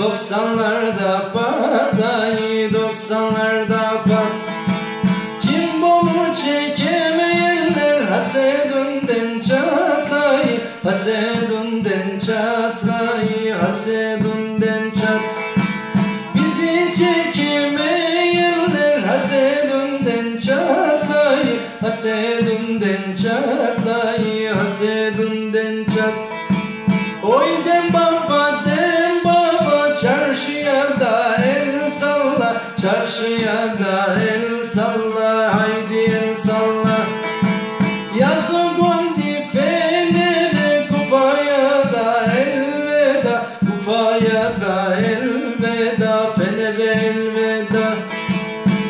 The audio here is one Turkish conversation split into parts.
Doksanlarda patay Doksanlarda pat. Cimbom'u çekemeyenler Hasedünden çatlay Hasedünden çatlay Hasedünden çat. Bizi çekemeyenler Hasedünden çatlay Hasedünden çatlay Hasedünden çat. Oy dem karşıya da el salla haydi el salla. Yazın bondi fenere kupaya da elveda kupaya da elveda fenere elveda.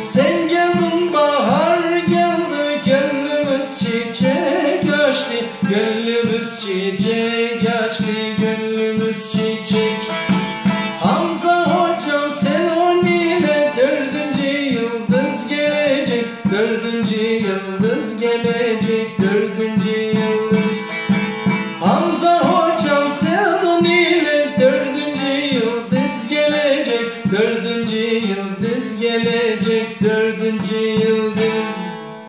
Sen geldin bahar geldi gönlümüz çiçek açtı gönlümüz çiçek açtı gönlümüz çiçek yıldız gelecek dördüncü yıldız. Hamza hocam selam ile dördüncü yıldız gelecek Dördüncü yıldız gelecek dördüncü yıldız.